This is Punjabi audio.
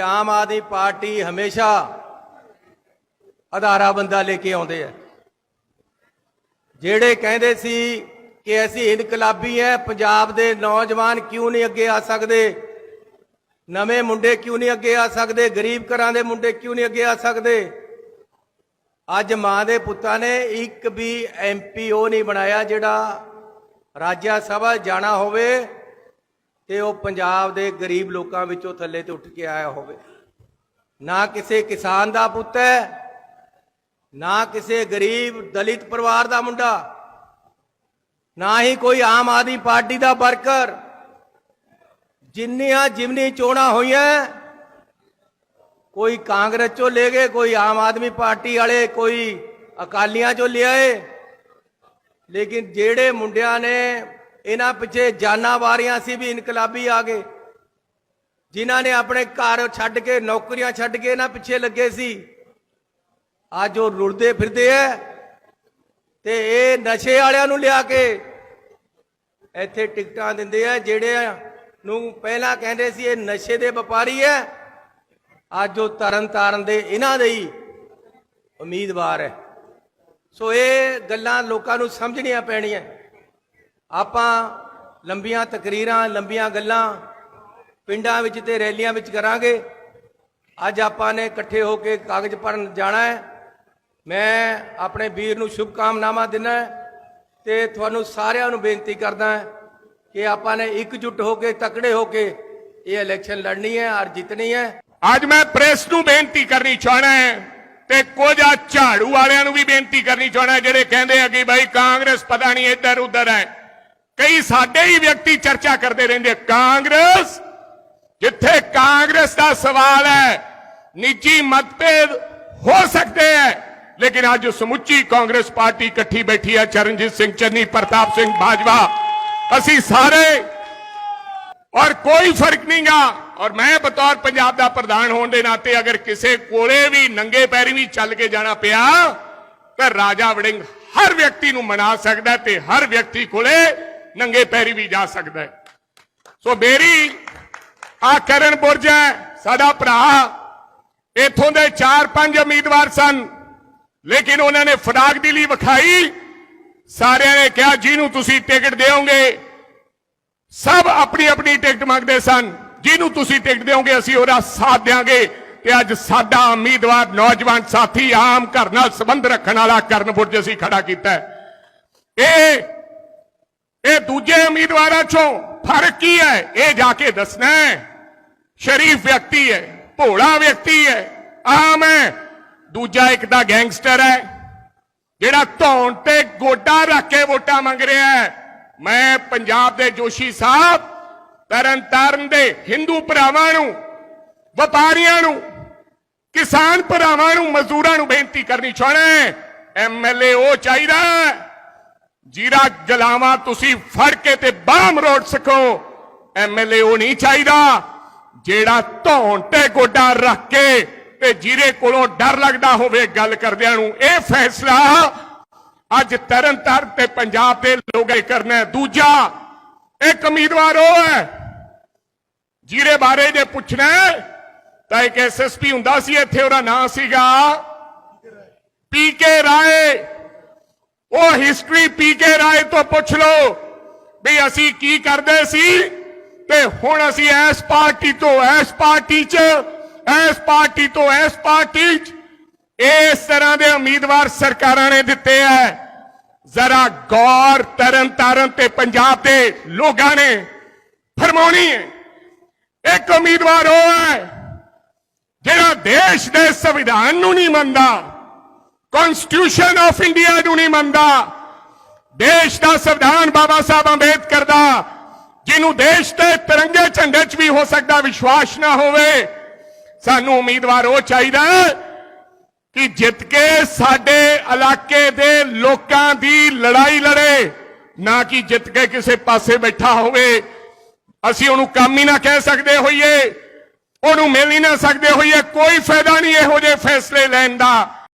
ਆਮ ਆਦਮੀ ਪਾਰਟੀ ਹਮੇਸ਼ਾ ਆਧਾਰਾ ਬੰਦਾ ਲੈ ਕੇ ਆਉਂਦੇ ਆ। ਜਿਹੜੇ ਕਹਿੰਦੇ ਸੀ ਕਿ ਅਸੀਂ ਇਨਕਲਾਬੀ ਐ, ਪੰਜਾਬ ਦੇ ਨੌਜਵਾਨ ਕਿਉਂ ਨਹੀਂ ਅੱਗੇ ਆ ਸਕਦੇ? ਨਵੇਂ ਮੁੰਡੇ ਕਿਉਂ ਨਹੀਂ ਅੱਗੇ ਆ ਸਕਦੇ? ਗਰੀਬ ਘਰਾਂ ਦੇ ਮੁੰਡੇ ਕਿਉਂ ਨਹੀਂ ਅੱਗੇ ਆ ਸਕਦੇ? ਅੱਜ ਮਾਂ ਦੇ ਪੁੱਤਾਂ ਨੇ ਇੱਕ ਵੀ ਐਮਪੀ ਉਹ ਨਹੀਂ ਬਣਾਇਆ ਜਿਹੜਾ ਰਾਜ ਸਭਾ ਜਾਣਾ ਹੋਵੇ ਤੇ ਉਹ ਪੰਜਾਬ ਦੇ ਗਰੀਬ ਲੋਕਾਂ ਵਿੱਚੋਂ ਥੱਲੇ ਤੇ ਉੱਠ ਕੇ ਆਇਆ ਹੋਵੇ। ਨਾ ਕਿਸੇ ਕਿਸਾਨ ਦਾ ਪੁੱਤ ਹੈ, ਨਾ ਕਿਸੇ ਗਰੀਬ ਦਲਿਤ ਪਰਿਵਾਰ ਦਾ ਮੁੰਡਾ, ਨਾ ਹੀ ਕੋਈ ਆਮ ਆਦਮੀ ਪਾਰਟੀ ਦਾ ਵਰਕਰ। ਜਿੰਨੀਆਂ ਜਿਮਨੀ ਚੋਣਾਂ ਹੋਈਆਂ, ਕੋਈ ਕਾਂਗਰਸ ਚੋਂ ਲੈ ਗਏ, ਕੋਈ ਆਮ ਆਦਮੀ ਪਾਰਟੀ ਵਾਲੇ, ਕੋਈ ਅਕਾਲੀਆਂ ਚੋਂ ਲਿਆਏ। ਲੇਕਿਨ ਜਿਹੜੇ ਮੁੰਡਿਆਂ ਨੇ ਇਹਨਾਂ ਪਿੱਛੇ ਜਾਨਾਂ ਵਾਰੀਆਂ ਸੀ ਵੀ ਇਨਕਲਾਬੀ ਆ ਗਏ। ਜਿਨ੍ਹਾਂ ਨੇ ਆਪਣੇ ਘਰ ਛੱਡ ਕੇ, ਨੌਕਰੀਆਂ ਛੱਡ ਕੇ ਇਹਨਾਂ ਪਿੱਛੇ ਲੱਗੇ ਸੀ। ਅੱਜ ਉਹ ਰੁੜਦੇ ਫਿਰਦੇ ਐ ਤੇ ਇਹ ਨਸ਼ੇ ਵਾਲਿਆਂ ਨੂੰ ਲਿਆ ਕੇ ਇੱਥੇ ਟਿਕਟਾਂ ਦਿੰਦੇ ਆ ਜਿਹੜੇ ਨੂੰ ਪਹਿਲਾਂ ਕਹਿੰਦੇ ਸੀ ਇਹ ਨਸ਼ੇ ਦੇ ਵਪਾਰੀ ਐ। ਅੱਜ ਉਹ ਤਰਨ ਤਾਰਨ ਦੇ ਇਹਨਾਂ ਦੇ ਹੀ ਉਮੀਦਵਾਰ ਹੈ ਸੋ ਇਹ ਗੱਲਾਂ ਲੋਕਾਂ ਨੂੰ ਸਮਝਣੀਆਂ ਪੈਣੀਆਂ। ਆਪਾਂ ਲੰਬੀਆਂ ਤਕਰੀਰਾਂ, ਲੰਬੀਆਂ ਗੱਲਾਂ ਪਿੰਡਾਂ ਵਿੱਚ ਤੇ ਰੈਲੀਆਂ ਵਿੱਚ ਕਰਾਂਗੇ। ਅੱਜ ਆਪਾਂ ਨੇ ਇਕੱਠੇ ਹੋ ਕੇ ਕਾਗਜ਼ ਭਰਨ ਜਾਣਾ ਹੈ। ਮੈਂ ਆਪਣੇ ਵੀਰ ਨੂੰ ਸ਼ੁਭ ਕਾਮਨਾਵਾਂ ਦਿੰਦਾ ਤੇ ਤੁਹਾਨੂੰ ਸਾਰਿਆਂ ਨੂੰ ਬੇਨਤੀ ਕਰਦਾ ਕਿ ਆਪਾਂ ਨੇ ਇਕਜੁੱਟ ਹੋ ਕੇ, ਤਕੜੇ ਹੋ ਕੇ ਇਹ ਇਲੈਕਸ਼ਨ ਲੜਨੀ ਹੈ ਔਰ ਜਿੱਤਣੀ ਹੈ। ਅੱਜ ਮੈਂ ਪ੍ਰੈਸ ਨੂੰ ਬੇਨਤੀ ਕਰਨੀ ਚਾਹਣਾ ਹੈ ਤੇ ਕੁਝ ਆ ਝਾੜੂ ਵਾਲਿਆਂ ਨੂੰ ਵੀ ਬੇਨਤੀ ਕਰਨੀ ਚਾਹਣਾ ਜਿਹੜੇ ਕਹਿੰਦੇ ਆ ਕਿ ਭਾਈ ਕਾਂਗਰਸ ਪਤਾ ਨਹੀਂ ਇੱਧਰ ਉੱਧਰ ਹੈ। ਕਈ ਸਾਡੇ ਹੀ ਵਿਅਕਤੀ ਚਰਚਾ ਕਰਦੇ ਰਹਿੰਦੇ ਕਾਂਗਰਸ? ਜਿੱਥੇ ਕਾਂਗਰਸ ਦਾ ਸਵਾਲ ਹੈ, ਨਿੱਜੀ ਮਤਭੇਦ ਹੋ ਸਕਦੇ ਹੈ, ਲੇਕਿਨ ਅੱਜ ਸਮੁੱਚੀ ਕਾਂਗਰਸ ਪਾਰਟੀ ਇਕੱਠੀ ਬੈਠੀ ਹੈ, ਚਰਨਜੀਤ ਸਿੰਘ, ਚੰਨੀ, ਪ੍ਰਤਾਪ ਸਿੰਘ ਬਾਜਵਾ। ਅਸੀਂ ਸਾਰੇ, ਔਰ ਕੋਈ ਫ਼ਰਕ ਨਹੀਂਗਾ ਔਰ ਮੈਂ ਬਤੌਰ ਪੰਜਾਬ ਦਾ ਪ੍ਰਧਾਨ ਹੋਣ ਦੇ ਨਾਤੇ ਅਗਰ ਕਿਸੇ ਕੋਲੇ ਵੀ ਨੰਗੇ ਪੈਰੀ ਵੀ ਚੱਲ ਕੇ ਜਾਣਾ ਪਿਆ, ਤਾਂ ਰਾਜਾ ਵੜਿੰਗ ਹਰ ਵਿਅਕਤੀ ਨੂੰ ਮਨਾ ਸਕਦਾ ਤੇ ਹਰ ਵਿਅਕਤੀ ਕੋਲੇ ਨੰਗੇ ਪੈਰੀ ਵੀ ਜਾ ਸਕਦਾ ਹੈ। ਸੋ ਮੇਰੀ ਆ ਕਰਨ ਬੁਰਜ ਹੈ, ਸਾਡਾ ਭਰਾ। ਇਥੋਂ ਦੇ 4-5 ਉਮੀਦਵਾਰ ਸਨ, ਲੇਕਿਨ ਉਹਨਾਂ ਨੇ ਫਰਾਗ ਦੀ ਵਿਖਾਈ। ਸਾਰਿਆਂ ਨੇ ਕਿਹਾ, ਜਿਹਨੂੰ ਤੁਸੀਂ ਟਿਕਟ ਦਿਓਗੇ, ਸਭ ਆਪਣੀ ਆਪਣੀ ਟਿਕਟ ਮੰਗਦੇ ਸਨ। ਜਿਹਨੂੰ ਤੁਸੀਂ ਟਿਕਟ ਦਿਓਗੇ, ਅਸੀਂ ਉਹਦਾ ਸਾਥ ਦਿਆਂਗੇ। ਤੇ ਅੱਜ ਸਾਡਾ ਉਮੀਦਵਾਰ ਨੌਜਵਾਨ ਸਾਥੀ ਆਮ ਘਰ ਨਾਲ ਸੰਬੰਧ ਰੱਖਣ ਵਾਲਾ ਕਰਨ ਬੁਰਜ ਅਸੀਂ ਖੜਾ ਕੀਤਾ ਇਹ ਇਹ ਦੂਜੇ ਉਮੀਦਵਾਰਾਂ ਚੋਂ ਫ਼ਰਕ ਕੀ ਹੈ? ਇਹ ਜਾ ਕੇ ਦੱਸਣਾ ਹੈ। ਸ਼ਰੀਫ ਵਿਅਕਤੀ ਹੈ, ਭੋਲਾ ਵਿਅਕਤੀ ਹੈ, ਆਮ ਹੈ। ਦੂਜਾ ਇੱਕ ਦਾ ਗੈਂਗਸਟਰ ਹੈ, ਜਿਹੜਾ ਧੌਣ ਤੇ ਗੋਡਾ ਰੱਖ ਕੇ ਵੋਟਾਂ ਮੰਗ ਰਿਹਾ ਹੈ। ਮੈਂ ਪੰਜਾਬ ਦੇ ਜੋਸ਼ੀ ਸਾਹਿਬ ਤਰਨ ਤਾਰਨ ਦੇ ਹਿੰਦੂ ਭਰਾਵਾਂ ਨੂੰ, ਵਪਾਰੀਆਂ ਨੂੰ, ਕਿਸਾਨ ਭਰਾਵਾਂ ਨੂੰ, ਮਜ਼ਦੂਰਾਂ ਨੂੰ ਬੇਨਤੀ ਕਰਨੀ ਚਾਹਣਾ ਹੈ। ਐਮਐਲਏ ਉਹ ਚਾਹੀਦਾ ਜੀਰਾ ਗਲਾਵਾ ਤੁਸੀਂ ਫੜ ਕੇ ਤੇ ਬਾਹਮ ਰੋੜ ਸਕੋ ਐਮਐਲਏ ਉਹ ਨਹੀਂ ਚਾਹੀਦਾ। ਜਿਹੜਾ ਧੌਣ ਤੇ ਗੋਡਾ ਰੱਖ ਕੇ ਤੇ ਜੀਰੇ ਕੋਲੋਂ ਡਰ ਲੱਗਦਾ ਹੋਵੇ ਗੱਲ ਕਰਦਿਆਂ ਨੂੰ, ਇਹ ਫੈਸਲਾ ਅੱਜ ਤਰਨ ਤਾਰਨ ਤੇ ਪੰਜਾਬ ਦੇ ਲੋਕਾਂ ਕਰਨਾ ਦੂਜਾ, ਇੱਕ ਉਮੀਦਵਾਰ ਉਹ ਹੈ, ਜੀਰੇ ਬਾਰੇ ਜੇ ਪੁੱਛਣਾ ਤਾਂ ਇੱਕ ਐਸਐਸਪੀ ਹੁੰਦਾ ਸੀ, ਇੱਥੇ ਉਹਦਾ ਨਾਂ ਸੀਗਾ ਪੀਕੇ ਰਾਏ। ਉਹ ਹਿਸਟਰੀ ਪੀਕੇ ਰਾਏ ਤੋਂ ਪੁੱਛ ਲਓ ਵੀ ਅਸੀਂ ਕੀ ਕਰਦੇ ਸੀ ਤੇ ਹੁਣ ਅਸੀਂ ਇਸ ਪਾਰਟੀ ਤੋਂ, ਇਸ ਪਾਰਟੀ 'ਚ, ਇਸ ਪਾਰਟੀ ਤੋਂ, ਇਸ ਪਾਰਟੀ 'ਚ ਇਸ ਤਰ੍ਹਾਂ ਦੇ ਉਮੀਦਵਾਰ ਸਰਕਾਰਾਂ ਨੇ ਦਿੱਤੇ ਐ ਜ਼ਰਾ ਗੌਰ ਤਰਨ ਤਾਰਨ ਤੇ ਪੰਜਾਬ ਦੇ ਲੋਕਾਂ ਨੇ ਫਰਮਾਉਣੀ ਹੈ। ਇੱਕ ਉਮੀਦਵਾਰ ਉਹ ਹੈ ਜਿਹੜਾ ਦੇਸ਼ ਦੇ ਸੰਵਿਧਾਨ ਨੂੰ ਨਹੀਂ ਮੰਨਦਾ। ਕਨਸਟੀਟਿਊਸ਼ਨ ਆਫ ਇੰਡੀਆ ਨੂੰ ਨਹੀਂ ਮੰਨਦਾ। ਦੇਸ਼ ਦਾ ਸੰਵਿਧਾਨ ਬਾਬਾ ਸਾਹਿਬ ਅੰਬੇਦਕਰ ਦਾ, ਜਿਹਨੂੰ ਦੇਸ਼ ਦੇ ਤਿਰੰਗੇ ਝੰਡੇ 'ਚ ਵੀ ਹੋ ਸਕਦਾ ਵਿਸ਼ਵਾਸ ਨਾ ਹੋਵੇ। ਸਾਨੂੰ ਉਮੀਦਵਾਰ ਉਹ ਚਾਹੀਦਾ ਕਿ ਜਿੱਤ ਕੇ ਸਾਡੇ ਇਲਾਕੇ ਦੇ ਲੋਕਾਂ ਦੀ ਲੜਾਈ ਲੜੇ, ਨਾ ਕਿ ਜਿੱਤ ਕੇ ਕਿਸੇ ਪਾਸੇ ਬੈਠਾ ਹੋਵੇ। ਅਸੀਂ ਉਹਨੂੰ ਕੰਮ ਹੀ ਨਾ ਕਹਿ ਸਕਦੇ ਹੋਈਏ, ਉਹਨੂੰ ਮਿਲ ਹੀ ਨਾ ਸਕਦੇ ਹੋਈਏ, ਕੋਈ ਫਾਇਦਾ ਨਹੀਂ ਇਹੋ ਜਿਹੇ ਫੈਸਲੇ ਲੈਣ ਦਾ।